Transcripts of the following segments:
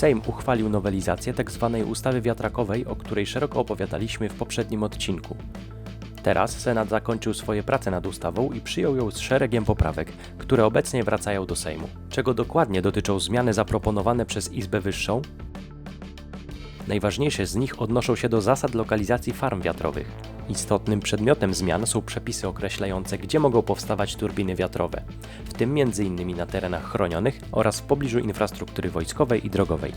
Sejm uchwalił nowelizację tzw. ustawy wiatrakowej, o której szeroko opowiadaliśmy w poprzednim odcinku. Teraz Senat zakończył swoje prace nad ustawą i przyjął ją z szeregiem poprawek, które obecnie wracają do Sejmu. Czego dokładnie dotyczą zmiany zaproponowane przez Izbę Wyższą? Najważniejsze z nich odnoszą się do zasad lokalizacji farm wiatrowych. Istotnym przedmiotem zmian są przepisy określające, gdzie mogą powstawać turbiny wiatrowe, w tym m.in. na terenach chronionych oraz w pobliżu infrastruktury wojskowej i drogowej.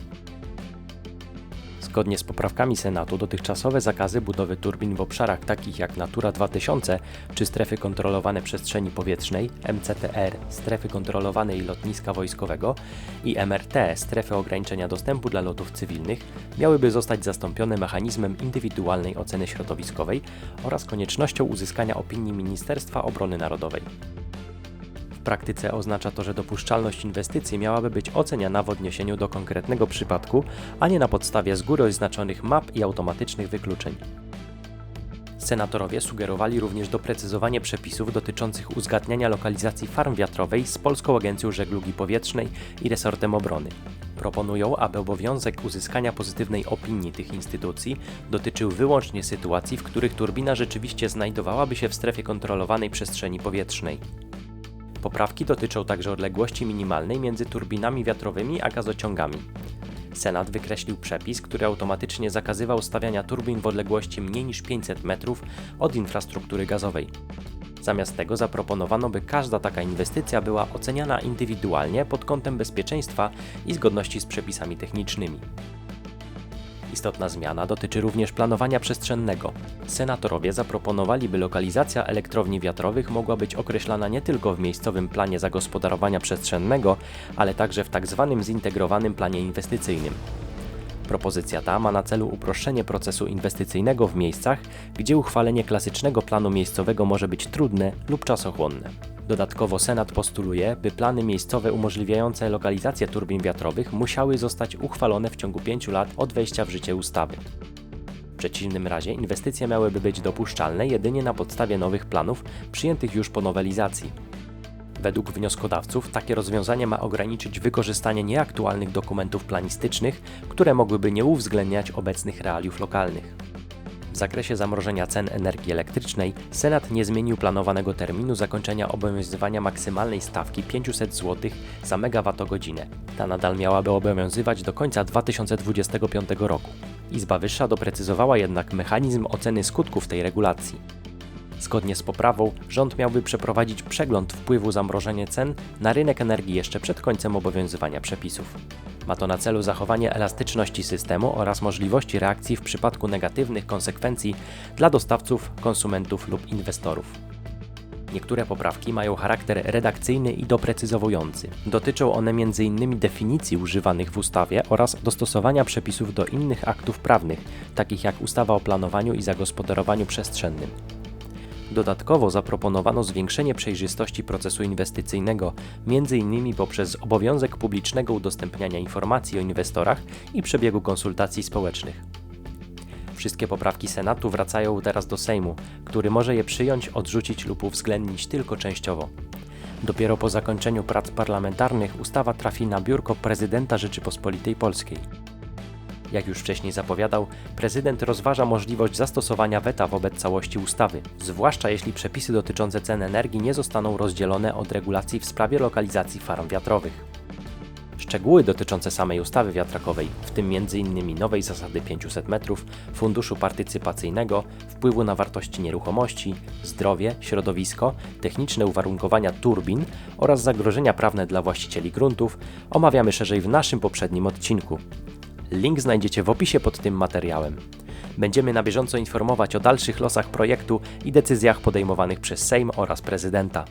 Zgodnie z poprawkami Senatu dotychczasowe zakazy budowy turbin w obszarach takich jak Natura 2000 czy strefy kontrolowane przestrzeni powietrznej, MCTR, strefy kontrolowanej lotniska wojskowego i MRT, strefy ograniczenia dostępu dla lotów cywilnych, miałyby zostać zastąpione mechanizmem indywidualnej oceny środowiskowej oraz koniecznością uzyskania opinii Ministerstwa Obrony Narodowej. Praktyce oznacza to, że dopuszczalność inwestycji miałaby być oceniana w odniesieniu do konkretnego przypadku, a nie na podstawie z góry oznaczonych map i automatycznych wykluczeń. Senatorowie sugerowali również doprecyzowanie przepisów dotyczących uzgadniania lokalizacji farm wiatrowej z Polską Agencją Żeglugi Powietrznej i resortem obrony. Proponują, aby obowiązek uzyskania pozytywnej opinii tych instytucji dotyczył wyłącznie sytuacji, w których turbina rzeczywiście znajdowałaby się w strefie kontrolowanej przestrzeni powietrznej. Poprawki dotyczą także odległości minimalnej między turbinami wiatrowymi a gazociągami. Senat wykreślił przepis, który automatycznie zakazywał stawiania turbin w odległości mniej niż 500 metrów od infrastruktury gazowej. Zamiast tego zaproponowano, by każda taka inwestycja była oceniana indywidualnie pod kątem bezpieczeństwa i zgodności z przepisami technicznymi. Istotna zmiana dotyczy również planowania przestrzennego. Senatorowie zaproponowali, by lokalizacja elektrowni wiatrowych mogła być określana nie tylko w miejscowym planie zagospodarowania przestrzennego, ale także w tzw. Tak zintegrowanym planie inwestycyjnym. Propozycja ta ma na celu uproszczenie procesu inwestycyjnego w miejscach, gdzie uchwalenie klasycznego planu miejscowego może być trudne lub czasochłonne. Dodatkowo Senat postuluje, by plany miejscowe umożliwiające lokalizację turbin wiatrowych musiały zostać uchwalone w ciągu 5 lat od wejścia w życie ustawy. W przeciwnym razie inwestycje miałyby być dopuszczalne jedynie na podstawie nowych planów przyjętych już po nowelizacji. Według wnioskodawców takie rozwiązanie ma ograniczyć wykorzystanie nieaktualnych dokumentów planistycznych, które mogłyby nie uwzględniać obecnych realiów lokalnych. W zakresie zamrożenia cen energii elektrycznej Senat nie zmienił planowanego terminu zakończenia obowiązywania maksymalnej stawki 500 zł za megawattogodzinę. Ta nadal miałaby obowiązywać do końca 2025 roku. Izba Wyższa doprecyzowała jednak mechanizm oceny skutków tej regulacji. Zgodnie z poprawą, rząd miałby przeprowadzić przegląd wpływu zamrożenia cen na rynek energii jeszcze przed końcem obowiązywania przepisów. Ma to na celu zachowanie elastyczności systemu oraz możliwości reakcji w przypadku negatywnych konsekwencji dla dostawców, konsumentów lub inwestorów. Niektóre poprawki mają charakter redakcyjny i doprecyzowujący. Dotyczą one m.in. definicji używanych w ustawie oraz dostosowania przepisów do innych aktów prawnych, takich jak ustawa o planowaniu i zagospodarowaniu przestrzennym. Dodatkowo zaproponowano zwiększenie przejrzystości procesu inwestycyjnego, m.in. poprzez obowiązek publicznego udostępniania informacji o inwestorach i przebiegu konsultacji społecznych. Wszystkie poprawki Senatu wracają teraz do Sejmu, który może je przyjąć, odrzucić lub uwzględnić tylko częściowo. Dopiero po zakończeniu prac parlamentarnych ustawa trafi na biurko prezydenta Rzeczypospolitej Polskiej. Jak już wcześniej zapowiadał, prezydent rozważa możliwość zastosowania weta wobec całości ustawy, zwłaszcza jeśli przepisy dotyczące cen energii nie zostaną rozdzielone od regulacji w sprawie lokalizacji farm wiatrowych. Szczegóły dotyczące samej ustawy wiatrakowej, w tym m.in. nowej zasady 500 metrów, funduszu partycypacyjnego, wpływu na wartości nieruchomości, zdrowie, środowisko, techniczne uwarunkowania turbin oraz zagrożenia prawne dla właścicieli gruntów omawiamy szerzej w naszym poprzednim odcinku. Link znajdziecie w opisie pod tym materiałem. Będziemy na bieżąco informować o dalszych losach projektu i decyzjach podejmowanych przez Sejm oraz prezydenta.